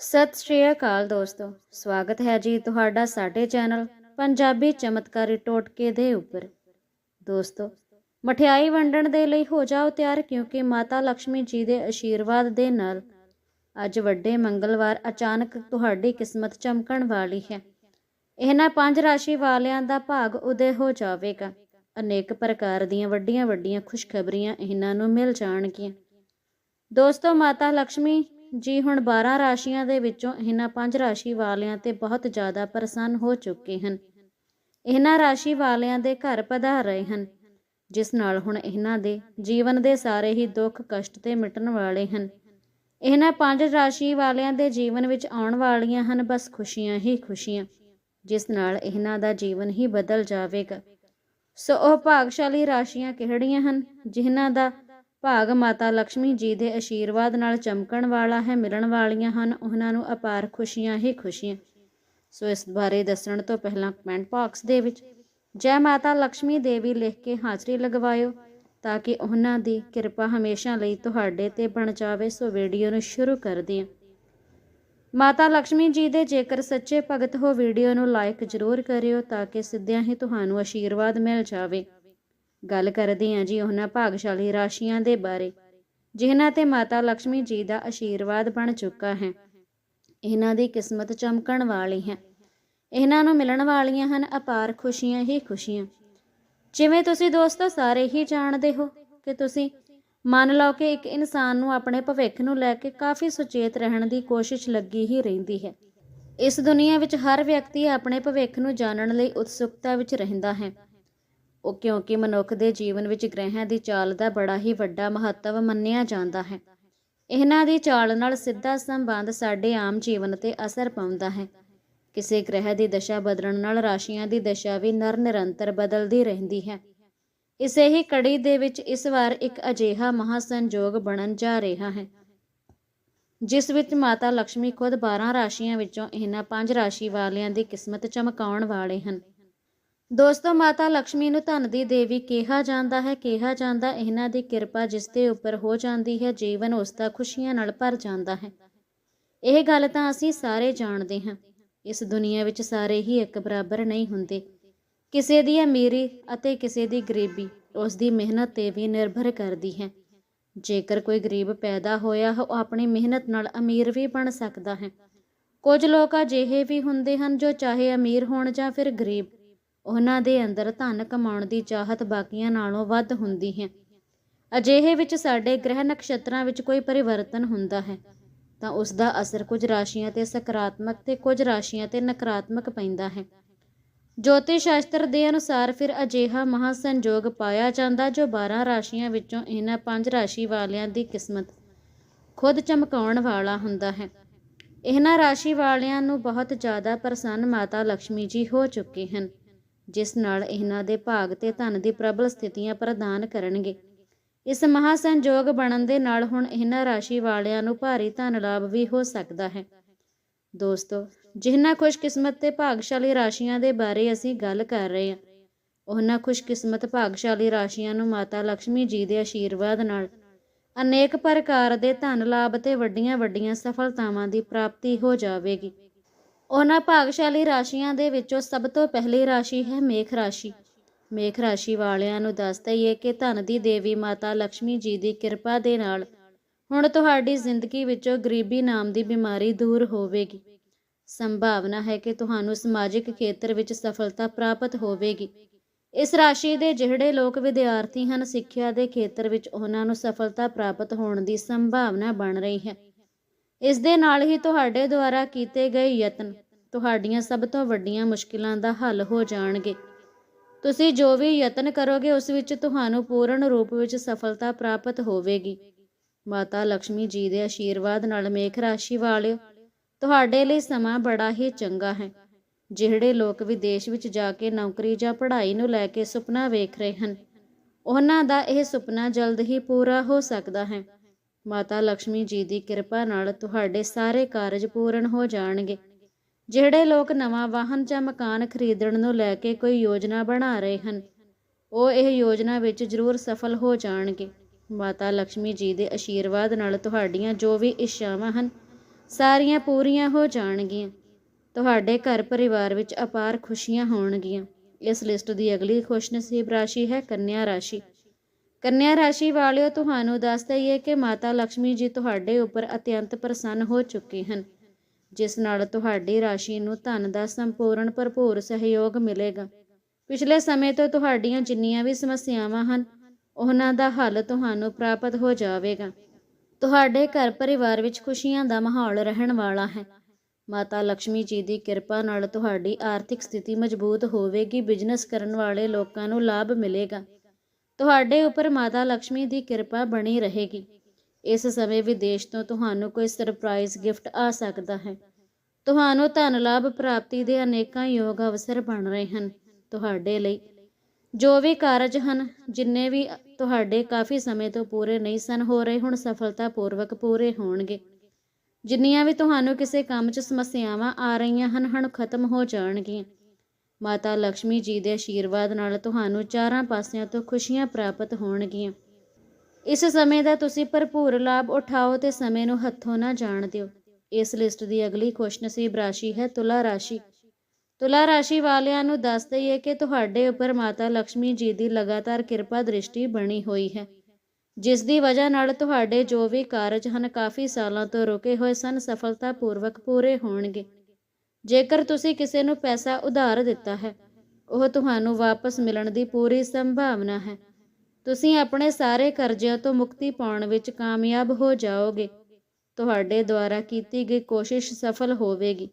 ਸਤਿ ਸ਼੍ਰੀ ਅਕਾਲ ਦੋਸਤੋ, ਸਵਾਗਤ ਹੈ ਜੀ ਤੁਹਾਡਾ ਸਾਡੇ ਚੈਨਲ ਪੰਜਾਬੀ ਚਮਤਕਾਰੀ ਟੋਟਕੇ ਦੇ ਉੱਪਰ। ਦੋਸਤੋ, ਮਠਿਆਈ ਵੰਡਣ ਦੇ ਲਈ ਹੋ ਜਾਓ ਤਿਆਰ ਕਿਉਂਕਿ ਮਾਤਾ ਲక్ష్ਮੀ ਜੀ ਦੇ ਆਸ਼ੀਰਵਾਦ ਦੇ ਨਾਲ ਅੱਜ ਵੱਡੇ ਮੰਗਲਵਾਰ ਅਚਾਨਕ ਤੁਹਾਡੀ ਕਿਸਮਤ ਚਮਕਣ ਵਾਲੀ ਹੈ। ਇਹਨਾਂ ਪੰਜ ਰਾਸ਼ੀ ਵਾਲਿਆਂ ਦਾ ਭਾਗ ਉਦੇ ਹੋ ਜਾਵੇਗਾ। ਅਨੇਕ ਪ੍ਰਕਾਰ ਦੀਆਂ ਵੱਡੀਆਂ ਵੱਡੀਆਂ ਖੁਸ਼ਖਬਰੀਆਂ ਇਹਨਾਂ ਨੂੰ ਮਿਲ ਜਾਣਗੀਆਂ। ਦੋਸਤੋ, ਮਾਤਾ ਲక్ష్ਮੀ ਜੀ, ਹੁਣ 12 ਰਾਸ਼ੀਆਂ ਦੇ ਵਿੱਚੋਂ ਇਹਨਾਂ ਪੰਜ ਰਾਸ਼ੀ ਵਾਲਿਆਂ ਤੇ ਬਹੁਤ ਜ਼ਿਆਦਾ ਪ੍ਰਸੰਨ ਹੋ ਚੁੱਕੇ ਹਨ। ਇਹਨਾਂ ਰਾਸ਼ੀ ਵਾਲਿਆਂ ਦੇ ਘਰ ਪਧਾਰ ਰਹੇ ਹਨ, ਜਿਸ ਨਾਲ ਹੁਣ ਇਹਨਾਂ ਦੇ ਜੀਵਨ ਦੇ ਸਾਰੇ ਹੀ ਦੁੱਖ, ਕਸ਼ਟ ਤੇ ਮਿਟਣ ਵਾਲੇ ਹਨ। ਇਹਨਾਂ ਪੰਜ ਰਾਸ਼ੀ ਵਾਲਿਆਂ ਦੇ ਜੀਵਨ ਵਿੱਚ ਆਉਣ ਵਾਲੀਆਂ ਹਨ ਬਸ ਖੁਸ਼ੀਆਂ ਹੀ ਖੁਸ਼ੀਆਂ, ਜਿਸ ਨਾਲ ਇਹਨਾਂ ਦਾ ਜੀਵਨ ਹੀ ਬਦਲ ਜਾਵੇਗਾ। ਸੋ ਉਹ ਭਾਗਸ਼ਾਲੀ ਰਾਸ਼ੀਆਂ ਕਿਹੜੀਆਂ ਹਨ, ਜਿਨ੍ਹਾਂ ਦਾ ਭਾਗ ਮਾਤਾ ਲਕਸ਼ਮੀ ਜੀ ਦੇ ਆਸ਼ੀਰਵਾਦ ਨਾਲ ਚਮਕਣ ਵਾਲਾ ਹੈ, ਮਿਲਣ ਵਾਲੀਆਂ ਹਨ, ਉਹਨਾਂ ਨੂੰ ਅਪਾਰ ਖੁਸ਼ੀਆਂ ਹੀ ਖੁਸ਼ੀਆਂ। ਸੋ ਇਸ ਬਾਰੇ ਦੱਸਣ ਤੋਂ ਪਹਿਲਾਂ ਕਮੈਂਟ ਬਾਕਸ ਦੇ ਵਿੱਚ ਜੈ ਮਾਤਾ ਲਕਸ਼ਮੀ ਦੇਵੀ ਲਿਖ ਕੇ ਹਾਜ਼ਰੀ ਲਗਵਾਇਓ ਤਾਂ ਕਿ ਉਹਨਾਂ ਦੀ ਕਿਰਪਾ ਹਮੇਸ਼ਾ ਲਈ ਤੁਹਾਡੇ ਤੇ ਬਣ ਜਾਵੇ। ਸੋ ਵੀਡੀਓ ਨੂੰ ਸ਼ੁਰੂ ਕਰਦੇ ਹਾਂ। ਮਾਤਾ ਲਕਸ਼ਮੀ ਜੀ ਦੇ ਜੇਕਰ ਸੱਚੇ ਭਗਤ ਹੋ, ਵੀਡੀਓ ਨੂੰ ਲਾਈਕ ਜ਼ਰੂਰ ਕਰਿਓ ਤਾਂ ਕਿ ਸਿੱਧਿਆਂ ਹੀ ਤੁਹਾਨੂੰ ਆਸ਼ੀਰਵਾਦ ਮਿਲ ਜਾਵੇ। ਗੱਲ ਕਰਦੇ ਹਾਂ ਜੀ ਉਹਨਾਂ ਭਾਗਸ਼ਾਲੀ ਰਾਸ਼ੀਆਂ ਦੇ ਬਾਰੇ, ਜਿਨ੍ਹਾਂ ਤੇ ਮਾਤਾ ਲక్ష్ਮੀ ਜੀ ਦਾ ਆਸ਼ੀਰਵਾਦ ਬਣ ਚੁੱਕਾ ਹੈ। ਇਹਨਾਂ ਦੀ ਕਿਸਮਤ ਚਮਕਣ ਵਾਲੀ ਹੈ। ਇਹਨਾਂ ਨੂੰ ਮਿਲਣ ਵਾਲੀਆਂ ਹਨ ਅਪਾਰ ਖੁਸ਼ੀਆਂ ਹੀ ਖੁਸ਼ੀਆਂ। ਜਿਵੇਂ ਤੁਸੀਂ ਦੋਸਤੋ ਸਾਰੇ ਹੀ ਜਾਣਦੇ ਹੋ ਕਿ ਤੁਸੀਂ ਮੰਨ ਲਓ ਕਿ ਇੱਕ ਇਨਸਾਨ ਨੂੰ ਆਪਣੇ ਭਵਿੱਖ ਨੂੰ ਲੈ ਕੇ ਕਾਫੀ ਸੁਚੇਤ ਰਹਿਣ ਦੀ ਕੋਸ਼ਿਸ਼ ਲੱਗੀ ਹੀ ਰਹਿੰਦੀ ਹੈ। ਇਸ ਦੁਨੀਆ ਵਿੱਚ ਹਰ ਵਿਅਕਤੀ ਆਪਣੇ ਭਵਿੱਖ ਨੂੰ ਜਾਣਨ ਲਈ ਉਤਸੁਕਤਾ ਵਿੱਚ ਰਹਿੰਦਾ ਹੈ। ਉਹ ਕਿਉਂਕਿ ਮਨੁੱਖ ਦੇ ਜੀਵਨ ਵਿੱਚ ਗ੍ਰਹਿਆਂ ਦੀ ਚਾਲ ਦਾ ਬੜਾ ਹੀ ਵੱਡਾ ਮਹੱਤਵ ਮੰਨਿਆ ਜਾਂਦਾ ਹੈ। ਇਹਨਾਂ ਦੀ ਚਾਲ ਨਾਲ ਸਿੱਧਾ ਸੰਬੰਧ ਸਾਡੇ ਆਮ ਜੀਵਨ ਤੇ ਅਸਰ ਪਾਉਂਦਾ ਹੈ। ਕਿਸੇ ਗ੍ਰਹਿ ਦੀ ਦਸ਼ਾ ਬਦਲਣ ਨਾਲ ਰਾਸ਼ੀਆਂ ਦੀ ਦਸ਼ਾ ਵੀ ਨਰ ਨਿਰੰਤਰ ਬਦਲਦੀ ਰਹਿੰਦੀ ਹੈ। ਇਸੇ ਹੀ ਕੜੀ ਦੇ ਵਿੱਚ ਇਸ ਵਾਰ ਇੱਕ ਅਜੀਹਾ ਮਹਾਸੰਜੋਗ ਬਣਨ ਜਾ ਰਿਹਾ ਹੈ, ਜਿਸ ਵਿੱਚ ਮਾਤਾ ਲక్ష్ਮੀ ਖੁਦ 12 ਰਾਸ਼ੀਆਂ ਵਿੱਚੋਂ ਇਹਨਾਂ ਪੰਜ ਰਾਸ਼ੀ ਵਾਲਿਆਂ ਦੀ ਕਿਸਮਤ ਚਮਕਾਉਣ ਵਾਲੇ ਹਨ। ਦੋਸਤੋ, ਮਾਤਾ ਲక్ష్ਮੀ ਨੂੰ ਧਨ ਦੀ ਦੇਵੀ ਕਿਹਾ ਜਾਂਦਾ ਹੈ, ਕਿਹਾ ਜਾਂਦਾ, ਇਹਨਾਂ ਦੀ ਕਿਰਪਾ ਜਿਸ ਦੇ ਉੱਪਰ ਹੋ ਜਾਂਦੀ ਹੈ, ਜੀਵਨ ਉਸ ਦਾ ਖੁਸ਼ੀਆਂ ਨਾਲ ਭਰ ਜਾਂਦਾ ਹੈ। ਇਹ ਗੱਲ ਤਾਂ ਅਸੀਂ ਸਾਰੇ ਜਾਣਦੇ ਹਾਂ। ਇਸ ਦੁਨੀਆ ਵਿੱਚ ਸਾਰੇ ਹੀ ਇੱਕ ਬਰਾਬਰ ਨਹੀਂ ਹੁੰਦੇ। ਕਿਸੇ ਦੀ ਅਮੀਰੀ ਅਤੇ ਕਿਸੇ ਦੀ ਗਰੀਬੀ ਉਸ ਦੀ ਮਿਹਨਤ ਤੇ ਵੀ ਨਿਰਭਰ ਕਰਦੀ ਹੈ। ਜੇਕਰ ਕੋਈ ਗਰੀਬ ਪੈਦਾ ਹੋਇਆ, ਉਹ ਆਪਣੀ ਮਿਹਨਤ ਨਾਲ ਅਮੀਰ ਵੀ ਬਣ ਸਕਦਾ ਹੈ। ਕੁਝ ਲੋਕ ਅਜਿਹੇ ਵੀ ਹੁੰਦੇ ਹਨ ਜੋ ਚਾਹੇ ਅਮੀਰ ਹੋਣ ਜਾਂ ਫਿਰ ਗਰੀਬ ਉਹਨਾਂ ਦੇ ਅੰਦਰ ਧਨ ਕਮਾਉਣ ਦੀ ਚਾਹਤ ਬਾਕੀਆਂ ਨਾਲੋਂ ਵੱਧ ਹੁੰਦੀ ਹੈ। ਅਜਿਹੇ ਵਿੱਚ ਸਾਡੇ ਗ੍ਰਹਿ ਨਕਸ਼ਤਰਾਂ ਵਿੱਚ ਕੋਈ ਪਰਿਵਰਤਨ ਹੁੰਦਾ ਹੈ, ਤਾਂ ਉਸ ਦਾ ਅਸਰ ਕੁਝ ਰਾਸ਼ੀਆਂ ਤੇ ਸਕਾਰਾਤਮਕ ਤੇ ਕੁਝ ਰਾਸ਼ੀਆਂ ਤੇ ਨਕਾਰਾਤਮਕ ਪੈਂਦਾ ਹੈ। ਜੋਤਿਸ਼ ਸ਼ਾਸਤਰ ਦੇ ਅਨੁਸਾਰ ਫਿਰ ਅਜਿਹਾ ਮਹਾਸੰਜੋਗ ਪਾਇਆ ਜਾਂਦਾ ਜੋ 12 ਰਾਸ਼ੀਆਂ ਵਿੱਚੋਂ ਇਹਨਾਂ ਪੰਜ ਰਾਸ਼ੀ ਵਾਲਿਆਂ ਦੀ ਕਿਸਮਤ ਖੁਦ ਚਮਕਾਉਣ ਵਾਲਾ ਹੁੰਦਾ ਹੈ। ਇਹਨਾਂ ਰਾਸ਼ੀ ਵਾਲਿਆਂ ਨੂੰ ਬਹੁਤ ਜ਼ਿਆਦਾ ਪ੍ਰਸੰਨ ਮਾਤਾ ਲక్ష్ਮੀ ਜੀ ਹੋ ਚੁੱਕੇ ਹਨ। ਜਿਸ ਨਾਲ ਇਹਨਾਂ ਦੇ ਭਾਗ ਤੇ ਧਨ ਦੀ ਪ੍ਰਬਲ ਸਥਿਤੀਆਂ ਪ੍ਰਦਾਨ ਕਰਨਗੇ। ਇਸ ਮਹਾਸੰਜੋਗ ਬਣਨ ਦੇ ਨਾਲ ਹੁਣ ਇਹਨਾਂ ਰਾਸ਼ੀ ਵਾਲਿਆਂ ਨੂੰ ਭਾਰੀ ਧਨ ਲਾਭ ਵੀ ਹੋ ਸਕਦਾ ਹੈ। ਦੋਸਤੋ ਜਿਨ੍ਹਾਂ ਖੁਸ਼ਕਿਸਮਤ ਤੇ ਭਾਗਸ਼ਾਲੀ ਰਾਸ਼ੀਆਂ ਦੇ ਬਾਰੇ ਅਸੀਂ ਗੱਲ ਕਰ ਰਹੇ ਹਾਂ, ਉਹਨਾਂ ਖੁਸ਼ਕਿਸਮਤ ਭਾਗਸ਼ਾਲੀ ਰਾਸ਼ੀਆਂ ਨੂੰ ਮਾਤਾ ਲక్ష్ਮੀ ਜੀ ਦੇ ਆਸ਼ੀਰਵਾਦ ਨਾਲ ਅਨੇਕ ਪ੍ਰਕਾਰ ਦੇ ਧਨ ਲਾਭ ਤੇ ਵੱਡੀਆਂ ਵੱਡੀਆਂ ਸਫਲਤਾਵਾਂ ਦੀ ਪ੍ਰਾਪਤੀ ਹੋ ਜਾਵੇਗੀ। ਉਹਨਾਂ ਭਾਗਸ਼ਾਲੀ ਰਾਸ਼ੀਆਂ ਦੇ ਵਿੱਚੋਂ ਸਭ ਤੋਂ ਪਹਿਲੀ ਰਾਸ਼ੀ ਹੈ ਮੇਖ ਰਾਸ਼ੀ। ਮੇਖ ਰਾਸ਼ੀ ਵਾਲਿਆਂ ਨੂੰ ਦੱਸ ਦਈਏ ਕਿ ਧਨ ਦੀ ਦੇਵੀ ਮਾਤਾ ਲక్ష్ਮੀ ਜੀ ਦੀ ਕਿਰਪਾ ਦੇ ਨਾਲ ਹੁਣ ਤੁਹਾਡੀ ਜ਼ਿੰਦਗੀ ਵਿੱਚੋਂ ਗਰੀਬੀ ਨਾਮ ਦੀ ਬਿਮਾਰੀ ਦੂਰ ਹੋਵੇਗੀ। ਸੰਭਾਵਨਾ ਹੈ ਕਿ ਤੁਹਾਨੂੰ ਸਮਾਜਿਕ ਖੇਤਰ ਵਿੱਚ ਸਫਲਤਾ ਪ੍ਰਾਪਤ ਹੋਵੇਗੀ। ਇਸ ਰਾਸ਼ੀ ਦੇ ਜਿਹੜੇ ਲੋਕ ਵਿਦਿਆਰਥੀ ਹਨ, ਸਿੱਖਿਆ ਦੇ ਖੇਤਰ ਵਿੱਚ ਉਹਨਾਂ ਨੂੰ ਸਫਲਤਾ ਪ੍ਰਾਪਤ ਹੋਣ ਦੀ ਸੰਭਾਵਨਾ ਬਣ ਰਹੀ ਹੈ। ਇਸ ਦੇ ਨਾਲ ਹੀ ਤੁਹਾਡੇ ਦੁਆਰਾ ਕੀਤੇ ਗਏ ਯਤਨ ਤੁਹਾਡੀਆਂ ਸਭ ਤੋਂ ਵੱਡੀਆਂ ਮੁਸ਼ਕਿਲਾਂ ਦਾ ਹੱਲ ਹੋ ਜਾਣਗੇ। ਤੁਸੀਂ ਜੋ ਵੀ ਯਤਨ ਕਰੋਗੇ, ਉਸ ਵਿੱਚ ਤੁਹਾਨੂੰ ਪੂਰਨ ਰੂਪ ਵਿੱਚ ਸਫਲਤਾ ਪ੍ਰਾਪਤ ਹੋਵੇਗੀ। ਮਾਤਾ ਲక్ష్ਮੀ ਜੀ ਦੇ ਆਸ਼ੀਰਵਾਦ ਨਾਲ ਮੇਖ ਰਾਸ਼ੀ ਵਾਲਿਓ, ਤੁਹਾਡੇ ਲਈ ਸਮਾਂ ਬੜਾ ਹੀ ਚੰਗਾ ਹੈ। ਜਿਹੜੇ ਲੋਕ ਵਿਦੇਸ਼ ਵਿੱਚ ਜਾ ਕੇ ਨੌਕਰੀ ਜਾਂ ਪੜ੍ਹਾਈ ਨੂੰ ਲੈ ਕੇ ਸੁਪਨਾ ਵੇਖ ਰਹੇ ਹਨ, ਉਹਨਾਂ ਦਾ ਇਹ ਸੁਪਨਾ ਜਲਦ ਹੀ ਪੂਰਾ ਹੋ ਸਕਦਾ ਹੈ। ਮਾਤਾ ਲక్ష్ਮੀ ਜੀ ਦੀ ਕਿਰਪਾ ਨਾਲ ਤੁਹਾਡੇ ਸਾਰੇ ਕਾਰਜ ਪੂਰਨ ਹੋ ਜਾਣਗੇ। ਜਿਹੜੇ ਲੋਕ ਨਵਾਂ ਵਾਹਨ ਜਾਂ ਮਕਾਨ ਖਰੀਦਣ ਨੂੰ ਲੈ ਕੇ ਕੋਈ ਯੋਜਨਾ ਬਣਾ ਰਹੇ ਹਨ, ਉਹ ਇਹ ਯੋਜਨਾ ਵਿੱਚ ਜ਼ਰੂਰ ਸਫਲ ਹੋ ਜਾਣਗੇ। ਮਾਤਾ ਲਕਸ਼ਮੀ ਜੀ ਦੇ ਅਸ਼ੀਰਵਾਦ ਨਾਲ ਤੁਹਾਡੀਆਂ ਜੋ ਵੀ ਇੱਛਾਵਾਂ ਹਨ, ਸਾਰੀਆਂ ਪੂਰੀਆਂ ਹੋ ਜਾਣਗੀਆਂ। ਤੁਹਾਡੇ ਘਰ ਪਰਿਵਾਰ ਵਿੱਚ ਅਪਾਰ ਖੁਸ਼ੀਆਂ ਹੋਣਗੀਆਂ। ਇਸ ਲਿਸਟ ਦੀ ਅਗਲੀ ਖੁਸ਼ ਨਸੀਬ ਰਾਸ਼ੀ ਹੈ ਕੰਨਿਆ ਰਾਸ਼ੀ। ਕੰਨਿਆ ਰਾਸ਼ੀ ਵਾਲਿਓ, ਤੁਹਾਨੂੰ ਦੱਸ ਦਈਏ ਕਿ ਮਾਤਾ ਲਕਸ਼ਮੀ ਜੀ ਤੁਹਾਡੇ ਉੱਪਰ ਅਤਿਅੰਤ ਪ੍ਰਸੰਨ ਹੋ ਚੁੱਕੇ ਹਨ। ਜਿਸ ਨਾਲ ਤੁਹਾਡੀ ਰਾਸ਼ੀ ਨੂੰ ਧਨ ਦਾ ਸੰਪੂਰਨ ਭਰਪੂਰ ਸਹਿਯੋਗ ਮਿਲੇਗਾ। ਪਿਛਲੇ ਸਮੇਂ ਤੋਂ ਤੁਹਾਡੀਆਂ ਜਿੰਨੀਆਂ ਵੀ ਸਮੱਸਿਆਵਾਂ ਹਨ, ਉਹਨਾਂ ਦਾ ਹੱਲ ਤੁਹਾਨੂੰ ਪ੍ਰਾਪਤ ਹੋ ਜਾਵੇਗਾ। ਤੁਹਾਡੇ ਘਰ ਪਰਿਵਾਰ ਵਿੱਚ ਖੁਸ਼ੀਆਂ ਦਾ ਮਾਹੌਲ ਰਹਿਣ ਵਾਲਾ ਹੈ। ਮਾਤਾ ਲక్ష్ਮੀ ਜੀ ਦੀ ਕਿਰਪਾ ਨਾਲ ਤੁਹਾਡੀ ਆਰਥਿਕ ਸਥਿਤੀ ਮਜ਼ਬੂਤ ਹੋਵੇਗੀ, ਬਿਜ਼ਨਸ ਕਰਨ ਵਾਲੇ ਲੋਕਾਂ ਨੂੰ ਲਾਭ ਮਿਲੇਗਾ। ਤੁਹਾਡੇ ਉੱਪਰ ਮਾਤਾ ਲక్ష్ਮੀ ਦੀ ਕਿਰਪਾ ਬਣੀ ਰਹੇਗੀ। ਇਸ ਸਮੇਂ ਵਿਦੇਸ਼ ਤੋਂ ਤੁਹਾਨੂੰ ਕੋਈ ਸਰਪ੍ਰਾਈਜ਼ ਗਿਫਟ ਆ ਸਕਦਾ ਹੈ। ਤੁਹਾਨੂੰ ਧਨ ਲਾਭ ਪ੍ਰਾਪਤੀ ਦੇ ਅਨੇਕਾਂ ਯੋਗ ਅਵਸਰ ਬਣ ਰਹੇ ਹਨ ਤੁਹਾਡੇ ਲਈ। ਜੋ ਵੀ ਕਾਰਜ ਹਨ, ਜਿੰਨੇ ਵੀ ਤੁਹਾਡੇ ਕਾਫੀ ਸਮੇਂ ਤੋਂ ਪੂਰੇ ਨਹੀਂ ਸਨ, ਹੋ ਰਹੇ ਹੁਣ ਸਫਲਤਾਪੂਰਵਕ ਪੂਰੇ ਹੋਣਗੇ। ਜਿੰਨੀਆਂ ਵੀ ਤੁਹਾਨੂੰ ਕਿਸੇ ਕੰਮ 'ਚ ਸਮੱਸਿਆਵਾਂ ਆ ਰਹੀਆਂ ਹਨ ਹਨ ਖਤਮ ਹੋ ਜਾਣਗੀਆਂ। ਮਾਤਾ ਲక్ష్ਮੀ ਜੀ ਦੇ ਆਸ਼ੀਰਵਾਦ ਨਾਲ ਤੁਹਾਨੂੰ ਚਾਰਾਂ ਪਾਸਿਆਂ ਤੋਂ ਖੁਸ਼ੀਆਂ ਪ੍ਰਾਪਤ ਹੋਣਗੀਆਂ। ਇਸ ਸਮੇਂ ਦਾ ਤੁਸੀਂ ਭਰਪੂਰ ਲਾਭ ਉਠਾਓ ਤੇ ਸਮੇਂ ਨੂੰ ਹੱਥੋਂ ਨਾ ਜਾਣ ਦਿਓ। ਇਸ ਲਿਸਟ ਦੀ ਅਗਲੀ ਖੁਸ਼ਨਸੀਬ ਰਾਸ਼ੀ ਹੈ ਤੁਲਾ ਰਾਸ਼ੀ। ਤੁਲਾ ਰਾਸ਼ੀ ਵਾਲਿਆਂ ਨੂੰ ਦੱਸ ਦਈਏ ਕਿ ਤੁਹਾਡੇ ਉੱਪਰ ਮਾਤਾ ਲక్ష్ਮੀ ਜੀ ਦੀ ਲਗਾਤਾਰ ਕਿਰਪਾ ਦ੍ਰਿਸ਼ਟੀ ਬਣੀ ਹੋਈ ਹੈ। ਜਿਸ ਦੀ ਵਜ੍ਹਾ ਨਾਲ ਤੁਹਾਡੇ ਜੋ ਵੀ ਕਾਰਜ ਹਨ ਕਾਫੀ ਸਾਲਾਂ ਤੋਂ ਰੁਕੇ ਹੋਏ ਸਨ, ਸਫਲਤਾਪੂਰਵਕ ਪੂਰੇ ਹੋਣਗੇ। ਜੇਕਰ ਤੁਸੀਂ ਕਿਸੇ ਨੂੰ ਪੈਸਾ ਉਧਾਰ ਦਿੱਤਾ ਹੈ, ਉਹ ਤੁਹਾਨੂੰ ਵਾਪਸ ਮਿਲਣ ਦੀ ਪੂਰੀ ਸੰਭਾਵਨਾ ਹੈ। ਤੁਸੀਂ ਆਪਣੇ ਸਾਰੇ ਕਰਜ਼ਿਆਂ ਤੋਂ ਮੁਕਤੀ ਪਾਉਣ ਵਿੱਚ ਕਾਮਯਾਬ ਹੋ ਜਾਓਗੇ। ਤੁਹਾਡੇ ਦੁਆਰਾ ਕੀਤੀ ਗਈ ਕੋਸ਼ਿਸ਼ ਸਫਲ ਹੋਵੇਗੀ।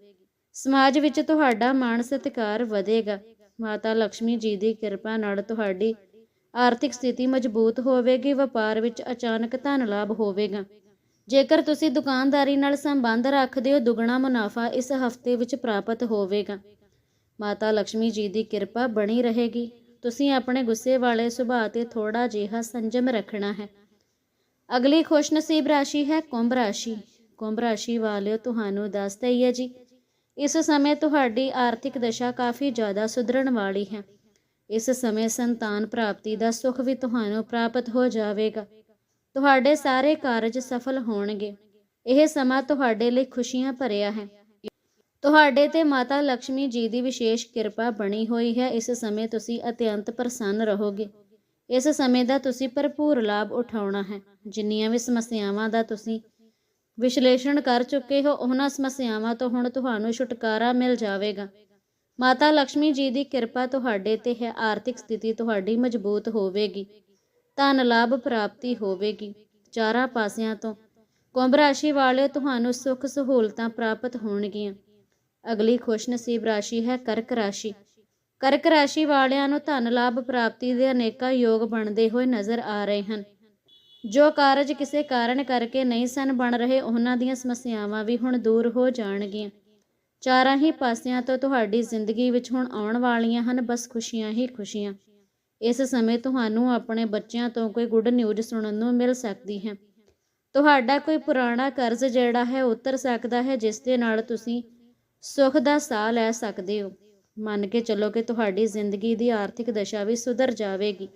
ਸਮਾਜ ਵਿੱਚ ਤੁਹਾਡਾ ਮਾਣ ਸਤਿਕਾਰ ਵਧੇਗਾ। ਮਾਤਾ ਲక్ష్ਮੀ ਜੀ ਦੀ ਕਿਰਪਾ ਨਾਲ ਤੁਹਾਡੀ ਆਰਥਿਕ ਸਥਿਤੀ ਮਜ਼ਬੂਤ ਹੋਵੇਗੀ, ਵਪਾਰ ਵਿੱਚ ਅਚਾਨਕ ਧਨ ਲਾਭ ਹੋਵੇਗਾ। ਜੇਕਰ ਤੁਸੀਂ ਦੁਕਾਨਦਾਰੀ ਨਾਲ ਸੰਬੰਧ ਰੱਖਦੇ ਹੋ, ਦੁੱਗਣਾ ਮੁਨਾਫਾ ਇਸ ਹਫ਼ਤੇ ਵਿੱਚ ਪ੍ਰਾਪਤ ਹੋਵੇਗਾ। ਮਾਤਾ ਲక్ష్ਮੀ ਜੀ ਦੀ ਕਿਰਪਾ ਬਣੀ ਰਹੇਗੀ। ਤੁਸੀਂ ਆਪਣੇ ਗੁੱਸੇ ਵਾਲੇ ਸੁਭਾਅ ਤੇ ਥੋੜਾ ਜਿਹਾ ਸੰਜਮ ਰੱਖਣਾ ਹੈ। ਅਗਲੀ ਖੁਸ਼ਨਸੀਬ ਰਾਸ਼ੀ ਹੈ ਕੁੰਭ ਰਾਸ਼ੀ। ਕੁੰਭ ਰਾਸ਼ੀ ਵਾਲਿਓ, ਤੁਹਾਨੂੰ ਦੱਸ ਦਈਏ ਜੀ, ਇਸ ਸਮੇਂ ਤੁਹਾਡੀ ਆਰਥਿਕ ਦਸ਼ਾ ਕਾਫੀ ਜ਼ਿਆਦਾ ਸੁਧਰਨ ਵਾਲੀ ਹੈ। ਇਸ ਸਮੇਂ ਸੰਤਾਨ ਪ੍ਰਾਪਤੀ ਦਾ ਸੁੱਖ ਵੀ ਤੁਹਾਨੂੰ ਪ੍ਰਾਪਤ ਹੋ ਜਾਵੇਗਾ। ਤੁਹਾਡੇ ਸਾਰੇ ਕਾਰਜ ਸਫਲ ਹੋਣਗੇ। ਇਹ ਸਮਾਂ ਤੁਹਾਡੇ ਲਈ ਖੁਸ਼ੀਆਂ ਭਰਿਆ ਹੈ। ਤੁਹਾਡੇ ਤੇ ਮਾਤਾ ਲక్ష్ਮੀ ਜੀ ਦੀ ਵਿਸ਼ੇਸ਼ ਕਿਰਪਾ ਬਣੀ ਹੋਈ ਹੈ। ਇਸ ਸਮੇਂ ਤੁਸੀਂ ਅਤਿਅੰਤ ਪ੍ਰਸੰਨ ਰਹੋਗੇ। ਇਸ ਸਮੇਂ ਦਾ ਤੁਸੀਂ ਭਰਪੂਰ ਲਾਭ ਉਠਾਉਣਾ ਹੈ। ਜਿੰਨੀਆਂ ਵੀ ਸਮੱਸਿਆਵਾਂ ਦਾ ਤੁਸੀਂ ਵਿਸ਼ਲੇਸ਼ਣ ਕਰ ਚੁੱਕੇ ਹੋ, ਉਹਨਾਂ ਸਮੱਸਿਆਵਾਂ ਤੋਂ ਹੁਣ ਤੁਹਾਨੂੰ ਛੁਟਕਾਰਾ ਮਿਲ ਜਾਵੇਗਾ। ਮਾਤਾ ਲక్ష్ਮੀ ਜੀ ਦੀ ਕਿਰਪਾ ਤੁਹਾਡੇ ਤੇ ਹੈ। ਆਰਥਿਕ ਸਥਿਤੀ ਤੁਹਾਡੀ ਮਜ਼ਬੂਤ ਹੋਵੇਗੀ। ਧਨ ਲਾਭ ਪ੍ਰਾਪਤੀ ਹੋਵੇਗੀ। ਚਾਰਾਂ ਪਾਸਿਆਂ ਤੋਂ ਕੁੰਭ ਰਾਸ਼ੀ ਵਾਲੇ ਤੁਹਾਨੂੰ ਸੁੱਖ ਸਹੂਲਤਾਂ ਪ੍ਰਾਪਤ ਹੋਣਗੀਆਂ। ਅਗਲੀ ਖੁਸ਼ਨਸੀਬ ਰਾਸ਼ੀ ਹੈ ਕਰਕ ਰਾਸ਼ੀ। ਕਰਕ ਰਾਸ਼ੀ ਵਾਲਿਆਂ ਨੂੰ ਧਨ ਲਾਭ ਪ੍ਰਾਪਤੀ ਦੇ ਅਨੇਕਾਂ ਯੋਗ ਬਣਦੇ ਹੋਏ ਨਜ਼ਰ ਆ ਰਹੇ ਹਨ। ਜੋ ਕਾਰਜ ਕਿਸੇ ਕਾਰਨ ਕਰਕੇ ਨਹੀਂ ਸਨ ਬਣ ਰਹੇ, ਉਹਨਾਂ ਦੀਆਂ ਸਮੱਸਿਆਵਾਂ ਵੀ ਹੁਣ ਦੂਰ ਹੋ ਜਾਣਗੀਆਂ। ਚਾਰਾਂ ਹੀ ਪਾਸਿਆਂ ਤੋਂ ਤੁਹਾਡੀ ਜ਼ਿੰਦਗੀ ਵਿੱਚ ਹੁਣ ਆਉਣ ਵਾਲੀਆਂ ਹਨ, ਬਸ ਖੁਸ਼ੀਆਂ ਹੀ ਖੁਸ਼ੀਆਂ। ਇਸ ਸਮੇਂ ਤੁਹਾਨੂੰ ਆਪਣੇ ਬੱਚਿਆਂ ਤੋਂ ਕੋਈ ਗੁੱਡ ਨਿਊਜ਼ ਸੁਣਨ ਨੂੰ ਮਿਲ ਸਕਦੀ ਹੈ। ਤੁਹਾਡਾ ਕੋਈ ਪੁਰਾਣਾ ਕਰਜ਼ ਜਿਹੜਾ ਹੈ ਉਤਰ ਸਕਦਾ ਹੈ, ਜਿਸ ਦੇ ਨਾਲ ਤੁਸੀਂ ਸੁੱਖ ਦਾ ਸਾਹ ਲੈ ਸਕਦੇ ਹੋ। ਮੰਨ ਕੇ ਚੱਲੋ ਕਿ ਤੁਹਾਡੀ ਜ਼ਿੰਦਗੀ ਦੀ ਆਰਥਿਕ ਦਸ਼ਾ ਵੀ ਸੁਧਰ ਜਾਵੇਗੀ।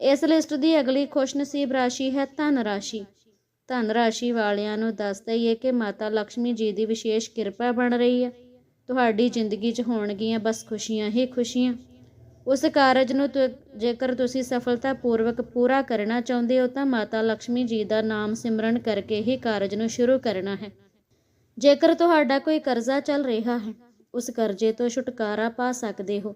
ਇਸ ਲਿਸਟ ਦੀ ਅਗਲੀ ਖੁਸ਼ਨਸੀਬ ਰਾਸ਼ੀ ਹੈ ਧਨ ਰਾਸ਼ੀ। ਧਨ ਰਾਸ਼ੀ ਵਾਲਿਆਂ ਨੂੰ ਦੱਸ ਦਈਏ ਕਿ ਮਾਤਾ ਲక్ష్ਮੀ ਜੀ ਦੀ ਵਿਸ਼ੇਸ਼ ਕਿਰਪਾ ਬਣ ਰਹੀ ਹੈ। ਤੁਹਾਡੀ ਜ਼ਿੰਦਗੀ 'ਚ ਹੋਣਗੀਆਂ ਬਸ ਖੁਸ਼ੀਆਂ ਹੀ ਖੁਸ਼ੀਆਂ। ਉਸ ਕਾਰਜ ਨੂੰ ਜੇਕਰ ਤੁਸੀਂ ਸਫਲਤਾ ਪੂਰਵਕ ਪੂਰਾ ਕਰਨਾ ਚਾਹੁੰਦੇ ਹੋ ਤਾਂ ਮਾਤਾ ਲక్ష్ਮੀ ਜੀ ਦਾ ਨਾਮ ਸਿਮਰਨ ਕਰਕੇ ਹੀ ਕਾਰਜ ਨੂੰ ਸ਼ੁਰੂ ਕਰਨਾ ਹੈ। ਜੇਕਰ ਤੁਹਾਡਾ ਕੋਈ ਕਰਜ਼ਾ ਚੱਲ ਰਿਹਾ ਹੈ, ਉਸ ਕਰਜ਼ੇ ਤੋਂ ਛੁਟਕਾਰਾ ਪਾ ਸਕਦੇ ਹੋ।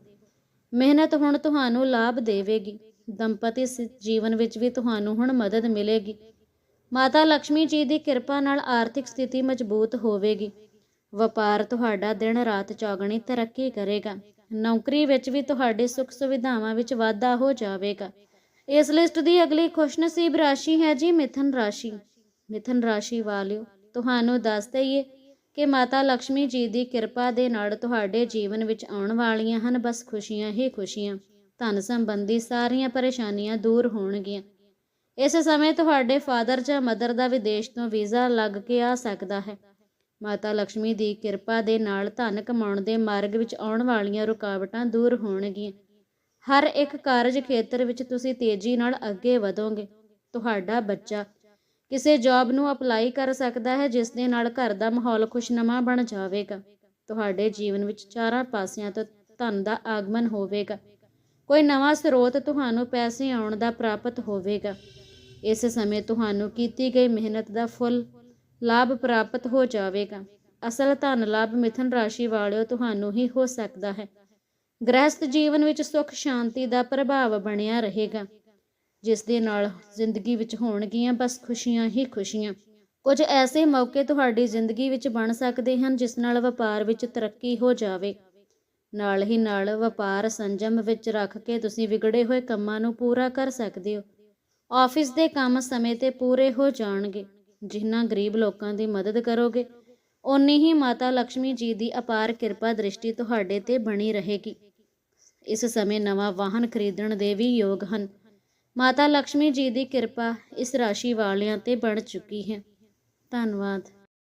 ਮਿਹਨਤ ਹੁਣ ਤੁਹਾਨੂੰ ਲਾਭ ਦੇਵੇਗੀ। ਦੰਪਤੀ ਜੀਵਨ ਵਿੱਚ ਵੀ ਤੁਹਾਨੂੰ ਹੁਣ ਮਦਦ ਮਿਲੇਗੀ। ਮਾਤਾ ਲక్ష్ਮੀ ਜੀ ਦੀ ਕਿਰਪਾ ਨਾਲ ਆਰਥਿਕ ਸਥਿਤੀ ਮਜ਼ਬੂਤ ਹੋਵੇਗੀ। ਵਪਾਰ ਤੁਹਾਡਾ ਦਿਨ ਰਾਤ ਚੌਗਣੀ ਤਰੱਕੀ ਕਰੇਗਾ। ਨੌਕਰੀ ਵਿੱਚ ਵੀ ਤੁਹਾਡੇ ਸੁੱਖ ਸੁਵਿਧਾਵਾਂ ਵਿੱਚ ਵਾਧਾ ਹੋ ਜਾਵੇਗਾ। ਇਸ ਲਿਸਟ ਦੀ ਅਗਲੀ ਖੁਸ਼ਨਸੀਬ ਰਾਸ਼ੀ ਹੈ ਜੀ ਮਿਥਨ ਰਾਸ਼ੀ। ਮਿਥਨ ਰਾਸ਼ੀ ਵਾਲਿਓ ਤੁਹਾਨੂੰ ਦੱਸ ਦਈਏ ਕਿ ਮਾਤਾ ਲక్ష్ਮੀ ਜੀ ਦੀ ਕਿਰਪਾ ਦੇ ਨਾਲ ਤੁਹਾਡੇ ਜੀਵਨ ਵਿੱਚ ਆਉਣ ਵਾਲੀਆਂ ਹਨ। ਬਸ ਖੁਸ਼ੀਆਂ ਹੀ ਖੁਸ਼ੀਆਂ। ਧਨ ਸੰਬੰਧੀ ਸਾਰੀਆਂ ਪਰੇਸ਼ਾਨੀਆਂ ਦੂਰ ਹੋਣਗੀਆਂ। ਇਸ ਸਮੇਂ ਤੁਹਾਡੇ ਫਾਦਰ ਜਾਂ ਮਦਰ ਦਾ ਵਿਦੇਸ਼ ਤੋਂ ਵੀਜ਼ਾ ਲੱਗ ਕੇ ਆ ਸਕਦਾ ਹੈ। ਮਾਤਾ ਲక్ష్ਮੀ ਦੀ ਕਿਰਪਾ ਦੇ ਨਾਲ ਧਨ ਕਮਾਉਣ ਦੇ ਮਾਰਗ ਵਿੱਚ ਆਉਣ ਵਾਲੀਆਂ ਰੁਕਾਵਟਾਂ ਦੂਰ ਹੋਣਗੀਆਂ। ਹਰ ਇੱਕ ਕਾਰਜ ਖੇਤਰ ਵਿੱਚ ਤੁਸੀਂ ਤੇਜ਼ੀ ਨਾਲ ਅੱਗੇ ਵਧੋਗੇ। ਤੁਹਾਡਾ ਬੱਚਾ ਕਿਸੇ ਜੌਬ ਨੂੰ ਅਪਲਾਈ ਕਰ ਸਕਦਾ ਹੈ, ਜਿਸ ਦੇ ਨਾਲ ਘਰ ਦਾ ਮਾਹੌਲ ਖੁਸ਼ਨੁਮਾ ਬਣ ਜਾਵੇਗਾ। ਤੁਹਾਡੇ ਜੀਵਨ ਵਿੱਚ ਚਾਰਾਂ ਪਾਸਿਆਂ ਤੋਂ ਧਨ ਦਾ ਆਗਮਨ ਹੋਵੇਗਾ। ਕੋਈ ਨਵਾਂ ਸਰੋਤ ਤੁਹਾਨੂੰ ਪੈਸੇ ਆਉਣ ਦਾ ਪ੍ਰਾਪਤ ਹੋਵੇਗਾ। ਇਸ ਸਮੇਂ ਤੁਹਾਨੂੰ ਕੀਤੀ ਗਈ ਮਿਹਨਤ ਦਾ ਫੁੱਲ ਲਾਭ ਪ੍ਰਾਪਤ ਹੋ ਜਾਵੇਗਾ। ਅਸਲ ਧਨ ਲਾਭ ਮਿਥਨ ਰਾਸ਼ੀ ਵਾਲਿਓ ਤੁਹਾਨੂੰ ਹੀ ਹੋ ਸਕਦਾ ਹੈ। ਗ੍ਰਹਿਸਥ ਜੀਵਨ ਵਿੱਚ ਸੁੱਖ ਸ਼ਾਂਤੀ ਦਾ ਪ੍ਰਭਾਵ ਬਣਿਆ ਰਹੇਗਾ। ਜਿਸ ਦੇ ਨਾਲ ਜ਼ਿੰਦਗੀ ਵਿੱਚ ਹੋਣਗੀਆਂ, ਬਸ ਖੁਸ਼ੀਆਂ ਹੀ ਖੁਸ਼ੀਆਂ। ਕੁਝ ਐਸੇ ਮੌਕੇ ਤੁਹਾਡੀ ਜ਼ਿੰਦਗੀ ਵਿੱਚ ਬਣ ਸਕਦੇ ਹਨ, ਜਿਸ ਨਾਲ ਵਪਾਰ ਵਿੱਚ ਤਰੱਕੀ ਹੋ ਜਾਵੇ। ਨਾਲ ਹੀ ਨਾਲ ਵਪਾਰ ਸੰਜਮ ਵਿੱਚ ਰੱਖ ਕੇ ਤੁਸੀਂ ਵਿਗੜੇ ਹੋਏ ਕੰਮਾਂ ਨੂੰ ਪੂਰਾ ਕਰ ਸਕਦੇ ਹੋ। ਆਫਿਸ ਦੇ ਕੰਮ ਸਮੇਂ ਤੇ ਪੂਰੇ ਹੋ ਜਾਣਗੇ। ਜਿਨ੍ਹਾਂ ਗਰੀਬ ਲੋਕਾਂ ਦੀ ਮਦਦ ਕਰੋਗੇ, ਓਨੀ ਹੀ ਮਾਤਾ ਲక్ష్ਮੀ ਜੀ ਦੀ ਅਪਾਰ ਕਿਰਪਾ ਦ੍ਰਿਸ਼ਟੀ ਤੁਹਾਡੇ ਤੇ ਬਣੀ ਰਹੇਗੀ। ਇਸ ਸਮੇਂ ਨਵਾਂ ਵਾਹਨ ਖਰੀਦਣ ਦੇ ਵੀ ਯੋਗ ਹਨ। ਮਾਤਾ ਲక్ష్ਮੀ ਜੀ ਦੀ ਕਿਰਪਾ ਇਸ ਰਾਸ਼ੀ ਵਾਲਿਆਂ ਤੇ ਬਣ ਚੁੱਕੀ ਹੈ। ਧੰਨਵਾਦ।